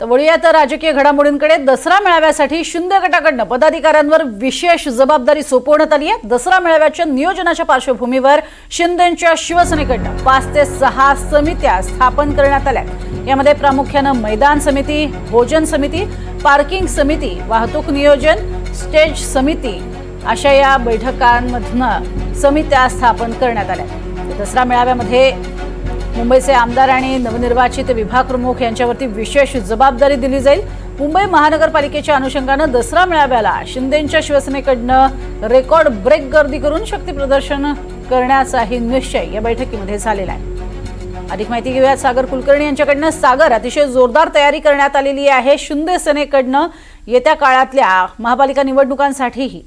तर वळूयात राजकीय घडामोडींकडे. दसरा मेळाव्यासाठी शिंदे गटाकडनं पदाधिकाऱ्यांवर विशेष जबाबदारी सोपवण्यात आली आहे. दसरा मेळाव्याच्या नियोजनाच्या पार्श्वभूमीवर शिंदेच्या शिवसेनेकडनं पाच ते सहा समित्या स्थापन करण्यात आल्या यामध्ये प्रामुख्यानं मैदान समिती भोजन समिती पार्किंग समिती वाहतूक नियोजन स्टेज समिती अशा या बैठकांमधनं समित्या स्थापन करण्यात आल्या दसरा मेळाव्यामध्ये मुंबईचे आमदार आणि नवनिर्वाचित विभाग प्रमुख यांच्यावरती विशेष जबाबदारी दिली जाईल. मुंबई महानगरपालिकेच्या अनुषंगानं दसरा मेळाव्याला शिंदेच्या शिवसेनेकडनं रेकॉर्ड ब्रेक गर्दी करून शक्ती प्रदर्शन करण्याचाही निश्चय या बैठकीमध्ये झालेला आहे. अधिक माहिती घेऊयात सागर कुलकर्णी यांच्याकडनं. सागर अतिशय जोरदार तयारी करण्यात आलेली आहे शिंदे सेनेकडनं येत्या काळातल्या महापालिका निवडणुकांसाठीही.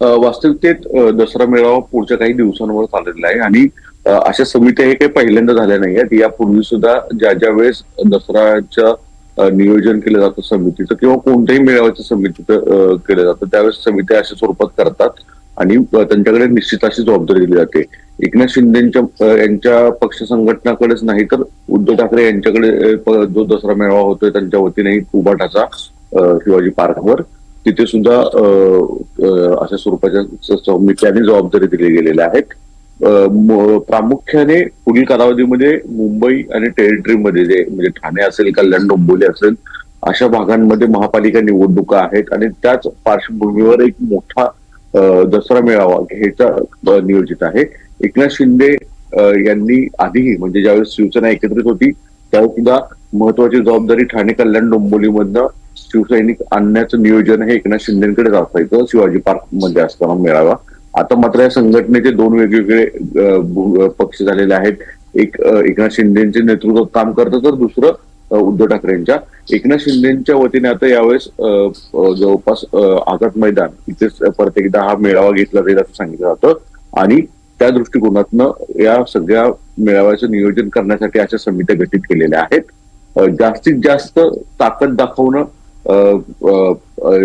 वास्तविकतेत दसरा मेळावा पुढच्या काही दिवसांवर चाललेला आहे आणि अशा समित्या हे काही पहिल्यांदा झाल्या नाही आहेत यापूर्वी सुद्धा ज्या ज्या वेळेस दसऱ्याच्या नियोजन केलं जातं समितीचं किंवा कोणत्याही मेळाव्याचं समितीचं केलं जातं त्यावेळेस समित्या अशा स्वरूपात करतात आणि त्यांच्याकडे निश्चित अशी जबाबदारी दिली जाते. एकनाथ शिंदेच्या यांच्या पक्ष संघटनाकडेच नाही तर उद्धव ठाकरे यांच्याकडे जो दसरा मेळावा होतोय त्यांच्या वतीने उभाटाचा शिवाजी पार्कवर तिथे सुद्धा अशा स्वरूपाच्या समित्यांनी जबाबदारी दिली गेलेल्या आहेत. प्रामुख्याने पुढील कालावधीमध्ये मुंबई आणि टेरिटरीमध्ये जे म्हणजे ठाणे असेल कल्याण डोंबिवली असेल अशा भागांमध्ये महापालिका निवडणुका आहेत आणि त्याच पार्श्वभूमीवर एक मोठा दसरा मेळावा घ्यायचा नियोजित आहे. एकनाथ शिंदे यांनी आधीही म्हणजे ज्यावेळेस शिवसेना एकत्रित होती त्यावेळेस सुद्धा महत्वाची जबाबदारी ठाणे कल्याण डोंबिवलीमधनं शिवसैनिक आणण्याचं नियोजन हे एकनाथ शिंदेकडे असायचं. शिवाजी पार्कमध्ये असताना मेळावा. आता मात्र या संघटनेचे दोन वेगवेगळे पक्ष झालेले आहेत. एक एकनाथ शिंदेचे नेतृत्व काम करतं तर दुसरं उद्धव ठाकरेंच्या. एकनाथ शिंदेच्या वतीने आता यावेळेस जवळपास आझाद मैदान इथेच परत एकदा हा मेळावा घेतला जाईल असं सांगितलं जातं. आणि त्या दृष्टिकोनातनं या सगळ्या मेळाव्याचं नियोजन करण्यासाठी अशा समित्या गठीत केलेल्या आहेत. जास्तीत जास्त ताकद दाखवणं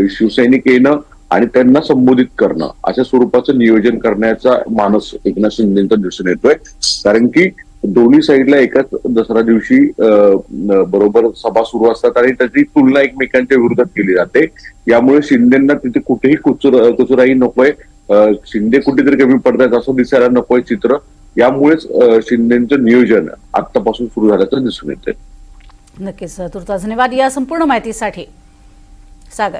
शिवसैनिक येणं आणि त्यांना संबोधित करणं अशा स्वरूपाचं नियोजन करण्याचा मानस एकनाथ शिंदेचा दिसून येतोय. कारण की दोन्ही साईडला एकाच दसरा दिवशी बरोबर सभा सुरू असतात आणि त्याची तुलना एकमेकांच्या विरोधात केली जाते. यामुळे शिंदेना तिथे कुठेही कुचुर कुचुराही नकोय. शिंदे कुठेतरी कमी पडतात असं दिसायला नकोय चित्र. यामुळेच शिंदेचं नियोजन आतापासून सुरू झाल्याचं दिसून येतंय. नक्कीच तुर्तास धन्यवाद. या संपूर्ण माहितीसाठी सागर.